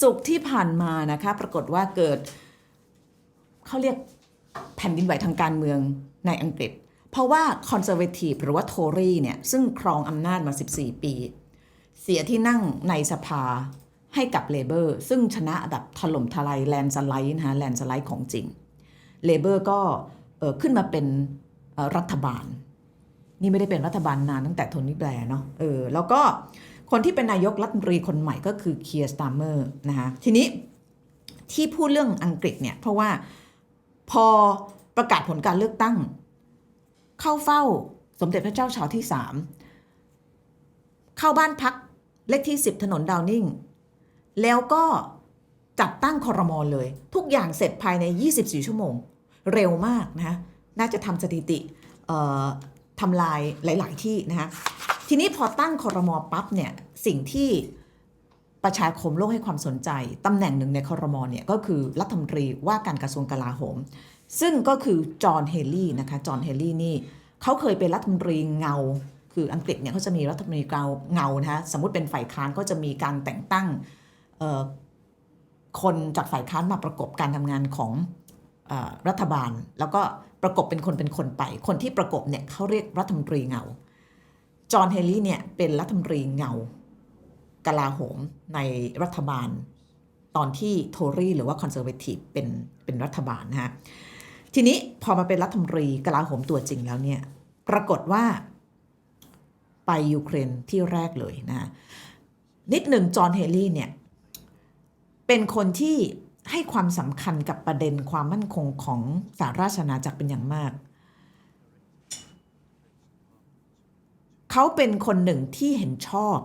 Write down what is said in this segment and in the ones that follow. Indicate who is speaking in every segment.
Speaker 1: ศุกร์ที่ผ่านมานะคะปรากฏว่าเกิดเขาเรียกแผ่นดินไหวทางการเมืองในอังกฤษ เพราะว่าคอนเซอร์เวทีฟหรือว่าโทรีเนี่ยซึ่งครองอำนาจมา 14 ปี เสียที่นั่งในสภาให้กับเลเบอร์ซึ่งชนะแบบถล่มทลายแลนสไลด์นะคะแลนสไลด์ของจริงเลเบอร์ก็ขึ้นมาเป็นรัฐบาล นี่ไม่ได้เป็นรัฐบาลนานตั้งแต่โทนี่แบร์เนาะเออแล้วก็ คนที่เป็นนายกรัฐมนตรีคนใหม่ก็คือเคียร์สตาร์เมอร์นะคะทีนี้ที่พูดเรื่องอังกฤษเนี่ยเพราะว่าพอประกาศผลการเลือกตั้ง เข้าเฝ้าสมเด็จพระเจ้าชาวที่สามเข้าบ้านพักเลขที่ 10 ถนนดาวนิงแล้วก็จัดตั้งคอรมอเลย ทุกอย่างเสร็จภายใน 24 ชั่วโมง เร็วมากนะคะน่าจะทำสถิติทำลายหลาย ๆ ที่นะคะ ทีนี้พอตั้งคอรมอปั๊บเนี่ยสิ่งที่ประชาคมโลกให้ความสนใจตำแหน่งหนึ่งในคอรมอเนี่ยก็คือรัฐมนตรีว่าการกระทรวงกลาโหม ซึ่งก็คือจอห์นเฮลลี่นะคะจอห์นเฮลลี่นี่เขาเคยเป็นรัฐมนตรีเงา คืออังกฤษเนี่ยเขาจะมีรัฐมนตรีเงาเงานะคะสมมติเป็นฝ่ายค้านก็จะมีการแต่งตั้งคนจากฝ่ายค้านมาประกบการทำงานของออรัฐบาล แล้วก็ประกบเป็นคนเป็นคนไป คนที่ประกบเนี่ยเขาเรียกรัฐมนตรีเงา จอห์นเฮลลี่เนี่ยเป็นรัฐมนตรีเงากลาโหมในรัฐบาล ตอนที่โทรีหรือว่าคอนเซอร์เวทีฟเป็นเป็นรัฐบาลนะฮะทีนี้พอมาเป็นรัฐมนตรีกลาโหมตัวจริงแล้วเนี่ยปรากฏว่าไปยูเครนที่แรกเลยนะนิดหนึ่งจอห์นเฮลลี่เนี่ยเป็นคนที่ให้ความสำคัญกับประเด็นความมั่นคงของสหราชอาณาจักรเป็นอย่างมาก เขาเป็นคนหนึ่งที่เห็นชอบ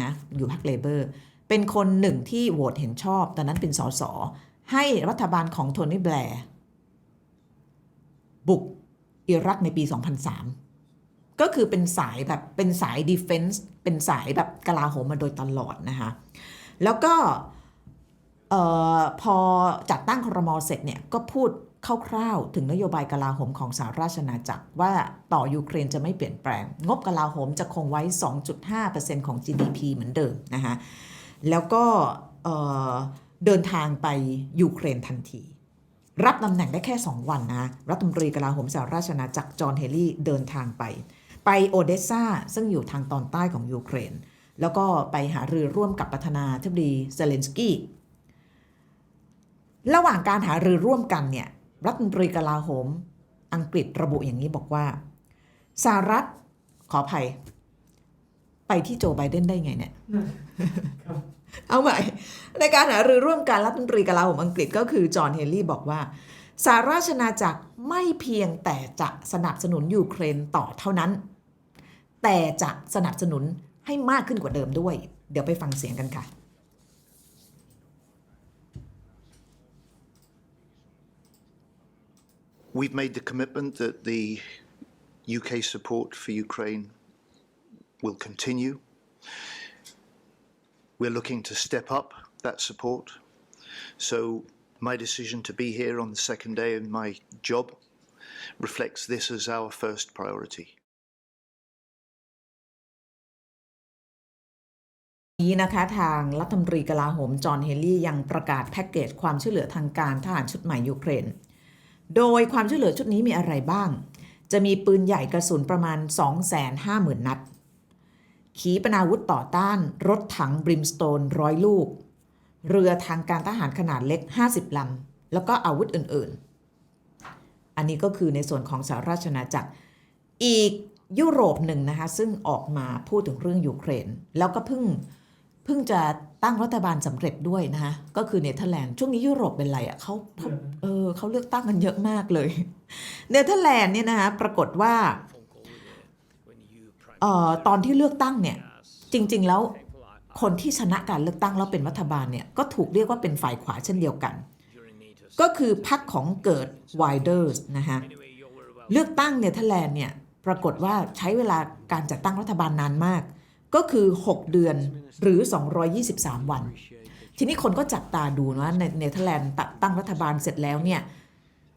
Speaker 1: นะอยู่พรรคเลเบอร์เป็นคนหนึ่งที่โหวตเห็นชอบ ตอนนั้นเป็นสสให้รัฐบาลของโทนี่แบร์บุกอิรักในปี 2003 ก็คือเป็นสายแบบเป็นสายดีเฟนส์เป็นสายแบบกลาโหมมาโดยตลอดนะคะแล้วก็เออพอจัดตั้งครมเสร็จเนี่ยก็พูดคร่าวๆถึงนโยบายกลาโหมของสหราชอาจักร ว่าต่อยูเครนจะไม่เปลี่ยนแปลง งบกลาโหมจะคงไว้ 2.5%ของ GDP เหมือนเดิมนะคะแล้วก็เอ่อเดินทางไปยูเครนทันที รับตำแหน่งได้แค่ 2 วันนะรัฐมนตรีกลาโหมสหราชอาจักรจอห์นเฮลลี่เดินทางไป ไปโอเดสซาซึ่งอยู่ทางตอนใต้ของยูเครน แล้วก็ไปหารือร่วมกับประธานาธิบดีเซเลนสกี้ ระหว่างการหารือร่วมกันเนี่ยรัฐมนตรีกลาโหม อังกฤษระบุอย่างนี้บอกว่าสหรัฐขออภัย ไปที่โจไบเดนได้ไงเนี่ยเอาใหม่ในการหารือร่วมกันรัฐมนตรีกลาโหมอังกฤษก็คือจอห์นเฮลลี่บอกว่าสหราชอาณาจักรไม่เพียงแต่จะสนับสนุนยูเครนต่อเท่านั้น แต่จะสนับสนุนให้มากขึ้นกว่าเดิมด้วย เดี๋ยวไปฟังเสียงกันค่ะ
Speaker 2: We've made the commitment that the UK support for Ukraine will continue. We're looking to step up that support. So, my decision to be here on the second day of my job reflects this as our first priority.
Speaker 1: นี้นะคะทางรัฐมนตรีกลาโหมจอห์นเฮลลี่ยังประกาศแพ็กเกจความช่วยเหลือทางการทหารชุดใหม่ยูเครน โดยความช่วยเหลือชุดนี้มีอะไรบ้าง จะมีปืนใหญ่กระสุนประมาณ 250,000 นัด ขีปนาวุธต่อต้าน รถถังบริมสโตนร้อยลูก เรือทางการทหารขนาดเล็ก 50 ลำ แล้วก็อาวุธอื่น ๆ อันนี้ก็คือในส่วนของสหราชอาจักร อีกยุโรปหนึ่งนะคะ ซึ่งออกมาพูดถึงเรื่องยูเครน แล้วก็เพิ่งเพิ่งจะตั้งรัฐบาลสำเร็จด้วยนะคะ ก็คือเนเธอร์แลนด์ ช่วงนี้ยุโรปเป็นไรอะ่ะเขาเขาเอ อเขาเลือกตั้งกันเยอะมากเลย เนเธอร์แลนด์เนี่ยนะคะปรากฏว่าออตอนที่เลือกตั้งเนี่ยจริง ๆ แล้วคนที่ชนะการเลือกตั้งแล้วเป็นรัฐบาลเนี่ยก็ถูกเรียกว่าเป็นฝ่ายขวาเช่นเดียวกัน ก็คือพรรคของเกิดไวเดอร์สนะคะเลือกตั้งเนเธอร์แลนด์เนี่ยปรากฏว่าใช้เวลาการจัดตั้งรัฐบาลนานมาก ก็คือ 6 เดือนหรือ 223 วัน ทีนี้คนก็จับตาดูนะในเนเธอร์แลนด์ตั้งรัฐบาลเสร็จแล้วเนี่ย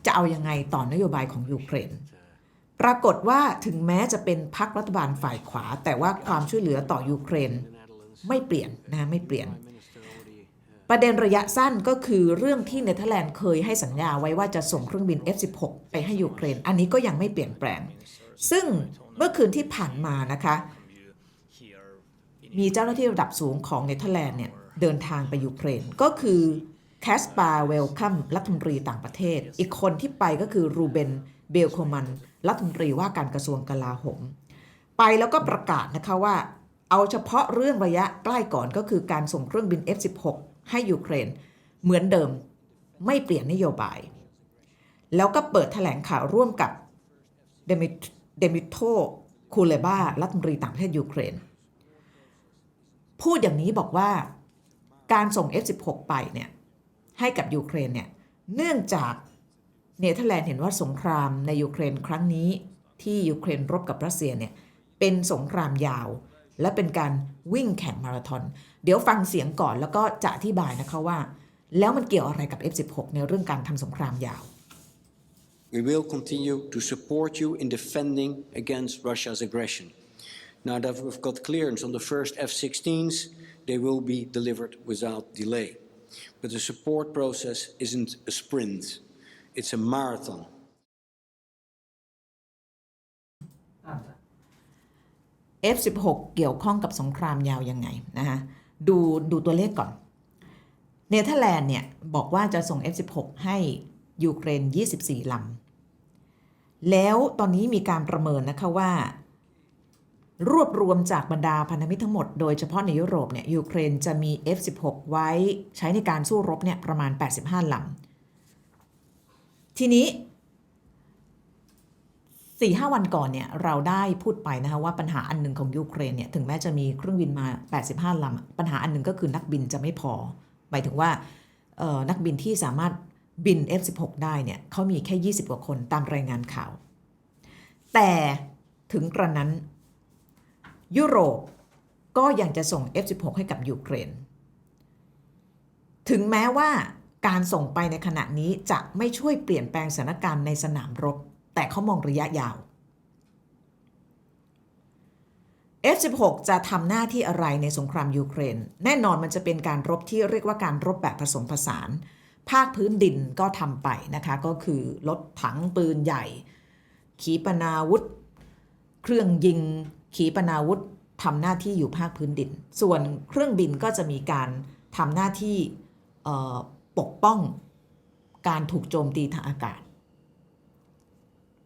Speaker 1: จะเอายังไงต่อนโยบายของยูเครนปรากฏว่าถึงแม้จะเป็นพรรครัฐบาลฝ่ายขวา แต่ว่าความช่วยเหลือต่อยูเครนไม่เปลี่ยนนะไม่เปลี่ยนปประเด็นระยะสั้นก็คือเรื่องที่เนเธอร์แลนด์เคยให้สัญญาไว้ว่าจะส่งเครื่องบิน F16 ไปให้ยูเครน อันนี้ก็ยังไม่เปลี่ยนแปลง ซึ่งเมื่อคืนที่ผ่านมานะคะ มีเจ้าหน้าที่ระดับสูงของเนเธอร์แลนด์เนี่ย เดินทางไปยูเครน ก็คือแคสปาเวลคัมรัฐมนตรีต่างประเทศ อีกคนที่ไปก็คือรูเบนเบลโคมันรัฐมนตรีว่าการกระทรวงกลาโหม ไปแล้วก็ประกาศนะคะว่า เอาเฉพาะเรื่องระยะใกล้ก่อนก็คือการส่งเครื่องบิน F16 ให้ยูเครน เหมือนเดิมไม่เปลี่ยนนโยบาย แล้วก็เปิดแถลงข่าวร่วมกับเดมิเดมิโตคูเลบารัฐมนตรีต่างประเทศยูเครน พูดอย่างนี้บอกว่า การส่ง F16 ไปเนี่ยให้กับยูเครนเนี่ยเนื่องจากเนเธอร์แลนด์เห็นว่าสงครามในยูเครนครั้งนี้ที่ยูเครนรบกับรัสเซียเนี่ยเป็นสงครามยาว และเป็นการวิ่งแข่งมาราธอนเดี๋ยวฟังเสียงก่อนแล้วก็จะอธิบายนะคะว่า แล้วมันเกี่ยวอะไรกับ F16 ในเรื่องการทำสงครามยาว
Speaker 3: We will continue to support you in defending against Russia's aggression. Now that we've got clearance on the first F-16s, they will be delivered without delay. But the support process isn't a sprint, it's a marathon.
Speaker 1: F16 เกี่ยวข้องกับสงครามยาวยังไงนะคะดูดูตัวเลขก่อน เนเธอร์แลนด์เนี่ยบอกว่าจะส่ง F16 ให้ยูเครน 24 ลำ แล้วตอนนี้มีการประเมินนะคะว่า รวบรวมจากบรรดาพันธมิตรทั้งหมดโดยเฉพาะในยุโรปเนี่ยยูเครนจะมี F16 ไว้ใช้ในการสู้รบเนี่ยประมาณ 85ลำทีนี้สี่ห้าวันก่อนเนี่ยเราได้พูดไปนะคะว่าปัญหาอันหนึ่งของยูเครนเนี่ยถึงแม้จะมีเครื่องบินมา 85ลำปัญหาอันหนึ่งก็คือนักบินจะไม่พอ หมายถึงว่านักบินที่สามารถบิน F16 ได้เนี่ยเขามีแค่ 20 กว่าคนตามรายงานข่าว แต่ถึงกระนั้น ยุโรปก็ยังจะส่ง F16 ให้กับยูเครน ถึงแม้ว่าการส่งไปในขณะนี้จะไม่ช่วยเปลี่ยนแปลงสถานการณ์ในสนามรบ แต่เขามองระยะยาว F16 จะทำหน้าที่อะไรในสงครามยูเครน แน่นอนมันจะเป็นการรบที่เรียกว่าการรบแบบผสมผสาน ภาคพื้นดินก็ทำไปนะคะ ก็คือรถถังปืนใหญ่ ขีปนาวุธ เครื่องยิง ขีปนาวุธทำหน้าที่อยู่ภาคพื้นดิน ส่วนเครื่องบินก็จะมีการทำหน้าที่ปกป้องการถูกโจมตีทางอากาศ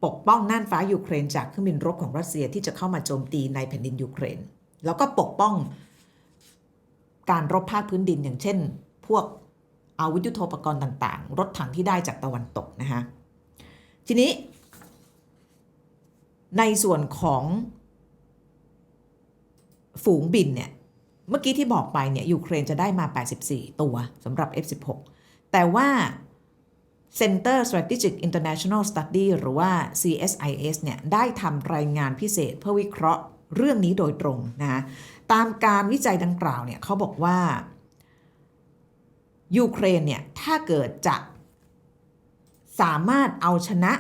Speaker 1: ปกป้องน่านฟ้ายูเครนจากเครื่องบินรบของรัสเซียที่จะเข้ามาโจมตีในแผ่นดินยูเครน แล้วก็ปกป้องการรบภาคพื้นดินอย่างเช่น พวกอาวุธยุโทโธปกรณ์ต่างๆ รถถังที่ได้จากตะวันตกนะคะทีนี้ ในส่วนของ ฝูงบินเนี่ย เมื่อกี้ที่บอกไปเนี่ยยูเครนจะได้มา 84 ตัวสำหรับ F16 แต่ว่า Center Strategic International Study หรือว่า CSIS เนี่ยได้ทำรายงานพิเศษเพื่อวิเคราะห์เรื่องนี้โดยตรงนะตามการวิจัยดังกล่าวเนี่ยเขาบอกว่ายูเครนเนี่ยถ้าเกิดจะสามารถเอาชนะ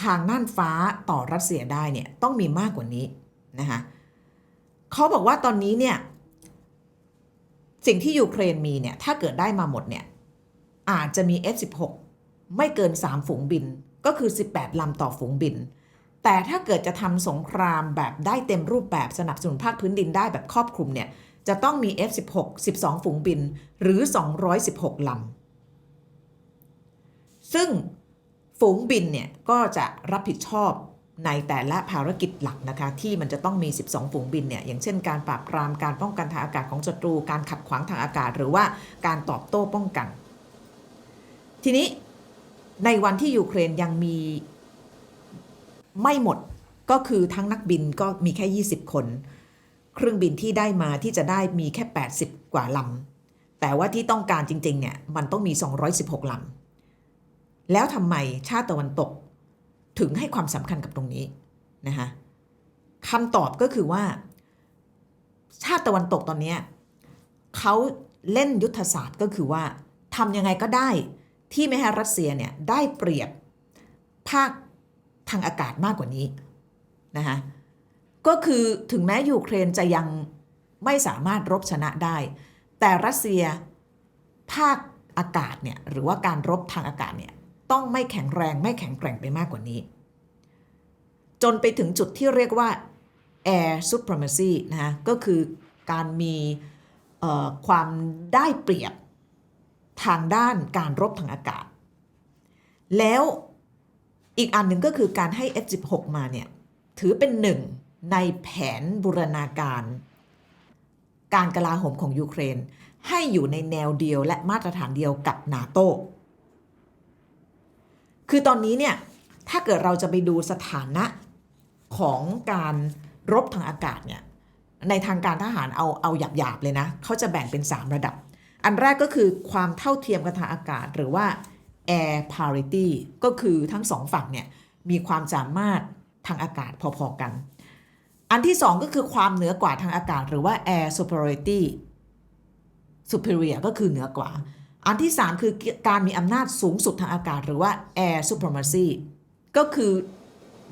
Speaker 1: ทางน่านฟ้าต่อรัสเซียได้เนี่ยต้องมีมากกว่านี้นะคะ เขาบอกว่าตอนนี้เนี่ย สิ่งที่ยูเครนมีเนี่ย ถ้าเกิดได้มาหมดเนี่ย อาจจะมี F16 ไม่เกิน 3 ฝูงบิน ก็คือ 18 ลำต่อฝูงบิน แต่ถ้าเกิดจะทำสงครามแบบได้เต็มรูปแบบสนับสนุนภาคพื้นดินได้แบบครอบคลุมเนี่ย จะต้องมี F16 12 ฝูงบิน หรือ 216 ลำ ซึ่งฝูงบินเนี่ย ก็จะรับผิดชอบ ในแต่ละภารกิจหลักนะคะ ที่มันจะต้องมี 12 ฝูงบินเนี่ยอย่างเช่นการปราบปรามการป้องกันทางอากาศของศัตรู การขัดขวางทางอากาศ หรือว่าการตอบโต้ป้องกัน ทีนี้ในวันที่ยูเครนยังมีไม่หมดก็คือทั้งนักบินก็มีแค่ 20 คน เครื่องบินที่ได้มาที่จะได้มีแค่ 80 กว่าลำแต่ว่าที่ต้องการจริงๆเนี่ยมันต้องมี 216ลำแล้วทำไมชาติตะวันตก ถึงให้ความสำคัญกับตรงนี้นะคะคำตอบก็คือว่า ชาติตะวันตกตอนนี้เขาเล่นยุทธศาสตร์ก็คือว่าทำยังไงก็ได้ที่ไม่ให้รัสเซียเนี่ยได้เปรียบภาคทางอากาศมากกว่านี้นะคะก็คือถึงแม้ยูเครนจะยังไม่สามารถรบชนะได้ แต่รัสเซียภาคอากาศเนี่ยหรือว่าการรบทางอากาศเนี่ย ต้องไม่แข็งแรงไม่แข็งแกร่งไปมากกว่านี้ จนไปถึงจุดที่เรียกว่า air supremacy นะฮะก็คือการมีความได้เปรียบทางด้านการรบทางอากาศ แล้วอีกอันหนึ่งก็คือการให้ F16 มาเนี่ย ถือเป็นหนึ่งในแผนบูรณาการ การกลาโหมของยูเครน ให้อยู่ในแนวเดียวและมาตรฐานเดียวกับนาโต คือตอนนี้เนี่ยถ้าเกิดเราจะไปดูสถานะของการรบทางอากาศเนี่ยในทางการทหารเอาเอาหยาบๆเลยนะเขาจะแบ่งเป็น 3 ระดับ อันแรกก็คือความเท่าเทียมกันทางอากาศ หรือว่า air parity ก็คือทั้งสองฝั่งเนี่ยมีความสามารถทางอากาศพอๆกัน อันที่สองก็คือความเหนือกว่าทางอากาศ หรือว่า air superiority superior ก็คือเหนือกว่า อันที่ 3 คือการมีอำนาจสูงสุดทางอากาศ หรือว่า air supremacy ก็คือ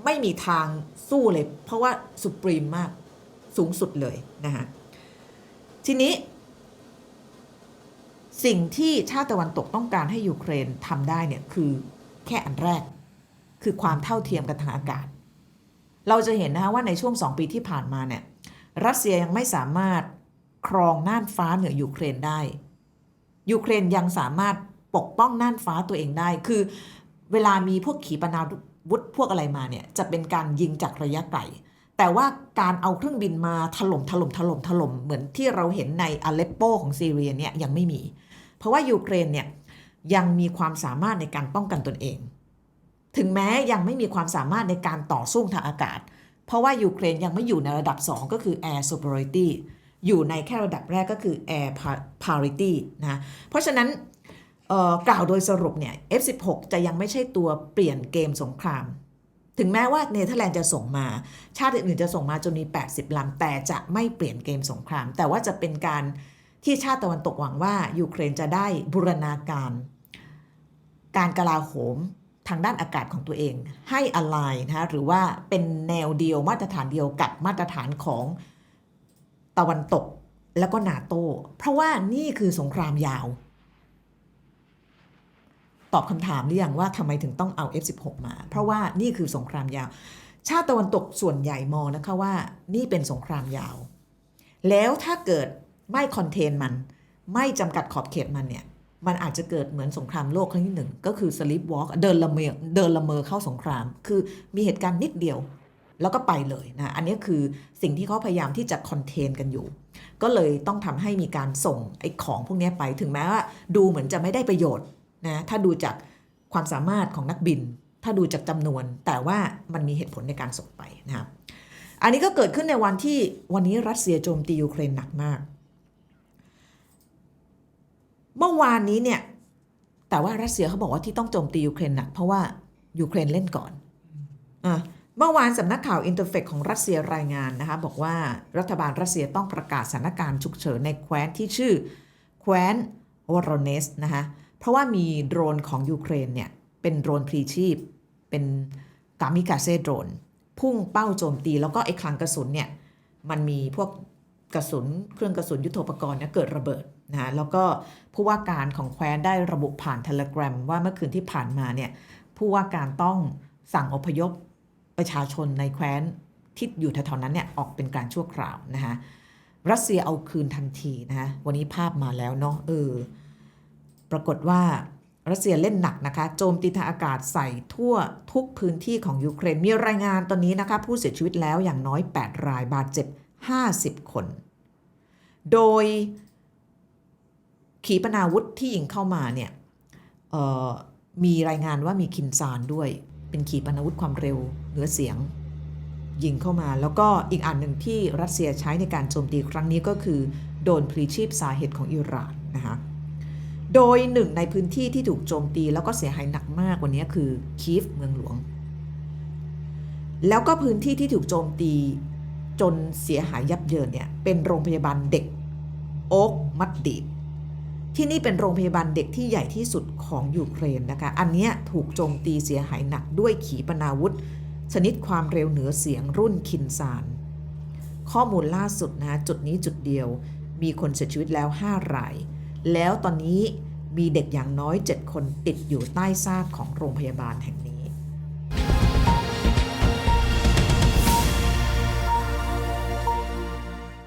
Speaker 1: ไม่มีทางสู้เลย เพราะว่า supreme มากสูงสุดเลยนะฮะทีนี้ สิ่งที่ชาติตะวันตกต้องการให้ยูเครนทำได้เนี่ยคือแค่อันแรก คือความเท่าเทียมกันทางอากาศ เราจะเห็นนะคะว่าในช่วงสองปีที่ผ่านมาเนี่ยรัสเซียยังไม่สามารถครองน่านฟ้าเหนือยูเครนได้ ยูเครนยังสามารถปกป้องน่านฟ้าตัวเองได้ คือ เวลามีพวกขีปนาวุธพวกอะไรมาเนี่ยจะเป็นการยิงจากระยะไกลแต่ว่าการเอาเครื่องบินมาถล่มถล่มถล่มถล่มเหมือนที่เราเห็นในอเลปโปของซีเรียเนี่ยยังไม่มี เพราะว่ายูเครนเนี่ยยังมีความสามารถในการป้องกันตนเอง ถึงแม้ยังไม่มีความสามารถในการต่อสู้ทางอากาศ เพราะว่ายูเครนยังไม่อยู่ในระดับ 2 ก็คือ air superiority อยู่ในแค่ระดับแรกก็คือ air parity นะเพราะฉะนั้นกล่าวโดยสรุปเนี่ย F16 จะยังไม่ใช่ตัวเปลี่ยนเกมสงคราม ถึงแม้ว่าเนเธอร์แลนด์จะส่งมา ชาติอื่นๆจะส่งมาจนมี 80 ลำ แต่จะไม่เปลี่ยนเกมสงคราม แต่ว่าจะเป็นการที่ชาติตะวันตกหวังว่ายูเครนจะได้บูรณาการ การกลาโหมทางด้านอากาศของตัวเองให้อ l ไลน์นะคะหรือว่าเป็นแนวเดียวมาตรฐานเดียวกับมาตรฐานของ ตะวันตกแล้วก็นาโต เพราะว่านี่คือสงครามยาว ตอบคำถามหรือยังว่าทำไมถึงต้องเอา F16 มา เพราะว่านี่คือสงครามยาว ชาติตะวันตกส่วนใหญ่มองนะคะว่า นี่เป็นสงครามยาว แล้วถ้าเกิดไม่คอนเทนมัน ไม่จำกัดขอบเขตมันเนี่ย มันอาจจะเกิดเหมือนสงครามโลกครั้งที่หนึ่งก็คือสลิปวอล์กเดินละเมอเดินละเมอเข้าสงคราม คือมีเหตุการณ์นิดเดียว แล้วก็ไปเลยนะอันนี้คือสิ่งที่เขาพยายามที่จะคอนเทนกันอยู่ ก็เลยต้องทำให้มีการส่งไอ้ของพวกนี้ไปถึงแม้ว่าดูเหมือนจะไม่ได้ประโยชน์นะถ้าดูจากความสามารถของนักบิน ถ้าดูจากจำนวน แต่ว่ามันมีเหตุผลในการส่งไปนะครับอันนี้ก็เกิดขึ้นในวันที่วันนี้รัสเซียโจมตียูเครนหนักมาก เมื่อวานนี้เนี่ยแต่ว่ารัสเซียเขาบอกว่าที่ต้องโจมตียูเครนหนักเพราะว่ายูเครนเล่นก่อนอะ เมื่อวานสำนักข่าวอินเตอร์เฟกของรัสเซียรายงานนะคะบอกว่ารัฐบาลรัสเซียต้องประกาศสถานการณ์ฉุกเฉินในแคว้นที่ชื่อแคว้นวอรเนสนะคะเพราะว่ามีโดรนของยูเครนเนี่ยเป็นโดรนพลีชีพ เป็นกามิกาเซโดรน พุ่งเป้าโจมตี แล้วก็ไอ้คลังกระสุนเนี่ยมันมีพวกกระสุนเครื่องกระสุนยุทโธปกรณ์เนี่ยเกิดระเบิดนะแล้วก็ผู้ว่าการของแคว้นได้ระบุผ่านเทเลกราฟว่าเมื่อคืนที่ผ่านมาเนี่ยผู้ว่าการต้องสั่งอพยพ ประชาชนในแคว้นที่อยู่แถวๆนั้นเนี่ยออกเป็นการชั่วคราวนะคะรัสเซียเอาคืนทันทีนะคะวันนี้ภาพมาแล้วเนาะเออปรากฏว่ารัสเซียเล่นหนักนะคะ โจมตีทางอากาศใส่ทั่วทุกพื้นที่ของยูเครน มีรายงานตอนนี้นะคะ ผู้เสียชีวิตแล้วอย่างน้อย 8 รายบาดเจ็บ 50 คน โดยขีปนาวุธที่ยิงเข้ามาเนี่ยมีรายงานว่ามีคินซานด้วย เป็นขีปนาวุธความเร็วเหนือเสียง ยิงเข้ามา แล้วก็อีกอันหนึ่งที่รัสเซียใช้ในการโจมตีครั้งนี้ก็คือ โดนพลีชีพสาเหตุของอิหร่านนะคะโดยหนึ่งในพื้นที่ที่ถูกโจมตีแล้วก็เสียหายหนักมากว่านี้คือคีฟเมืองหลวง แล้วก็พื้นที่ที่ถูกโจมตีจนเสียหายยับเยินเนี่ยเป็นโรงพยาบาลเด็ก โอ๊กมัดดีด ที่นี่เป็นโรงพยาบาลเด็กที่ใหญ่ที่สุดของยูเครนนะคะ อันนี้ถูกโจมตีเสียหายหนักด้วยขีปนาวุธ ชนิดความเร็วเหนือเสียงรุ่นคินซาน ข้อมูลล่าสุดนะจุดนี้จุดเดียว มีคนเสียชีวิตแล้ว 5 ราย แล้วตอนนี้มีเด็กอย่างน้อย 7 คนติดอยู่ใต้ซากของโรงพยาบาลแห่งนี้